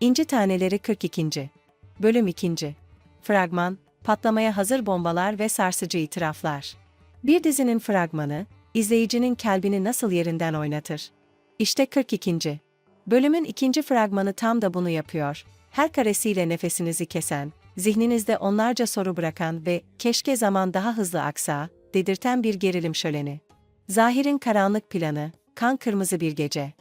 İnci Taneleri 42. Bölüm 2. Fragman, patlamaya hazır bombalar ve sarsıcı itiraflar. Bir dizinin fragmanı, izleyicinin kalbini nasıl yerinden oynatır? İşte 42. Bölümün ikinci fragmanı tam da bunu yapıyor. Her karesiyle nefesinizi kesen, zihninizde onlarca soru bırakan ve keşke zaman daha hızlı aksa, dedirten bir gerilim şöleni. Zahir'in karanlık planı, kan kırmızı bir gece.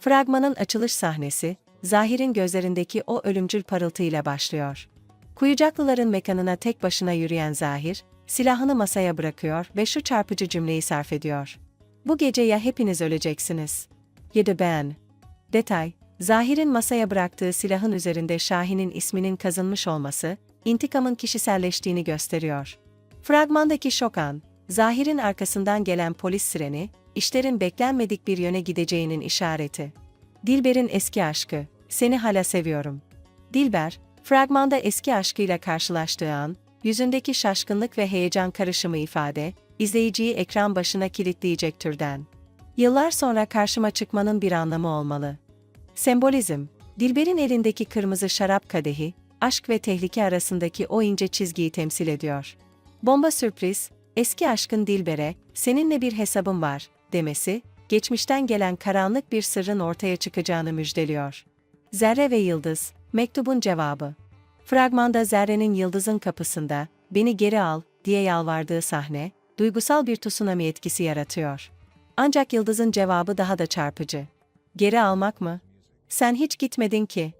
Fragmanın açılış sahnesi, Zahir'in gözlerindeki o ölümcül parıltıyla başlıyor. Kuyucaklıların mekanına tek başına yürüyen Zahir, silahını masaya bırakıyor ve şu çarpıcı cümleyi sarf ediyor. Bu gece ya hepiniz öleceksiniz. Ya da ben. Detay, Zahir'in masaya bıraktığı silahın üzerinde Şahin'in isminin kazınmış olması, intikamın kişiselleştiğini gösteriyor. Fragmandaki şok an, Zahir'in arkasından gelen polis sireni, işlerin beklenmedik bir yöne gideceğinin işareti. Dilber'in eski aşkı, seni hala seviyorum. Dilber, fragmanda eski aşkıyla karşılaştığı an, yüzündeki şaşkınlık ve heyecan karışımı ifade, izleyiciyi ekran başına kilitleyecek türden. Yıllar sonra karşıma çıkmanın bir anlamı olmalı. Sembolizm, Dilber'in elindeki kırmızı şarap kadehi, aşk ve tehlike arasındaki o ince çizgiyi temsil ediyor. Bomba sürpriz, eski aşkın Dilber'e, seninle bir hesabım var, demesi, geçmişten gelen karanlık bir sırrın ortaya çıkacağını müjdeliyor. Zerre ve Yıldız, mektubun cevabı. Fragmanda Zerre'nin Yıldız'ın kapısında, beni geri al, diye yalvardığı sahne, duygusal bir tsunami etkisi yaratıyor. Ancak Yıldız'ın cevabı daha da çarpıcı. Geri almak mı? Sen hiç gitmedin ki.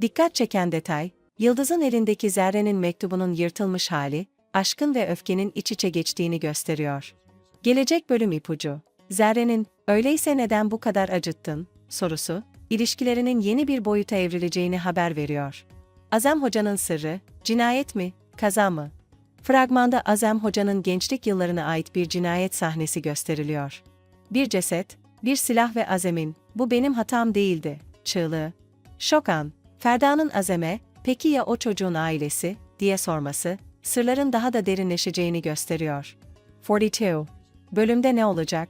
Dikkat çeken detay, Yıldız'ın elindeki Zerre'nin mektubunun yırtılmış hali, aşkın ve öfkenin iç içe geçtiğini gösteriyor. Gelecek bölüm ipucu. Zerre'nin, öyleyse neden bu kadar acıttın, sorusu, ilişkilerinin yeni bir boyuta evrileceğini haber veriyor. Azem Hoca'nın sırrı, cinayet mi, kaza mı? Fragmanda Azem Hoca'nın gençlik yıllarına ait bir cinayet sahnesi gösteriliyor. Bir ceset, bir silah ve Azem'in, bu benim hatam değildi, çığlığı. Şokan, Ferda'nın Azem'e, peki ya o çocuğun ailesi, diye sorması, sırların daha da derinleşeceğini gösteriyor. 42. Bölümde ne olacak?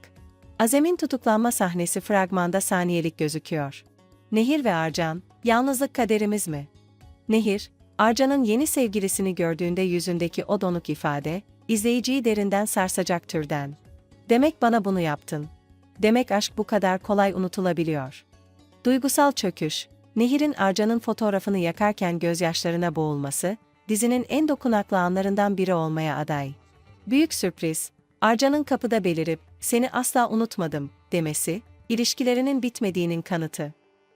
Azem'in tutuklanma sahnesi fragmanda saniyelik gözüküyor. Nehir ve Arcan, yalnızlık kaderimiz mi? Nehir, Arcan'ın yeni sevgilisini gördüğünde yüzündeki o donuk ifade, izleyiciyi derinden sarsacak türden. Demek bana bunu yaptın. Demek aşk bu kadar kolay unutulabiliyor. Duygusal çöküş, Nehir'in Arcan'ın fotoğrafını yakarken gözyaşlarına boğulması, dizinin en dokunaklı anlarından biri olmaya aday. Büyük sürpriz, Arcan'ın kapıda belirip, seni asla unutmadım, demesi, ilişkilerinin bitmediğinin kanıtı.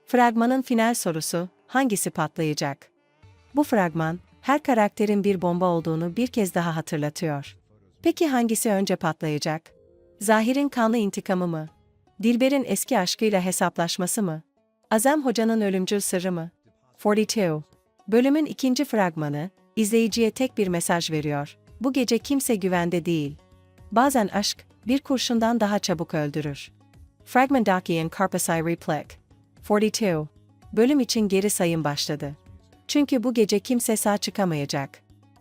Fragmanın final sorusu, hangisi patlayacak? Bu fragman, her karakterin bir bomba olduğunu bir kez daha hatırlatıyor. Peki hangisi önce patlayacak? Zahir'in kanlı intikamı mı? Dilber'in eski aşkıyla hesaplaşması mı? Azem Hoca'nın ölümcül sırrı mı? 42. Bölümün ikinci fragmanı, izleyiciye tek bir mesaj veriyor. Bu gece kimse güvende değil. Bazen aşk, bir kurşundan daha çabuk öldürür. Fragmentaki and Carpasai Replek. 42. Bölüm için geri sayım başladı. Çünkü bu gece kimse sağ çıkamayacak.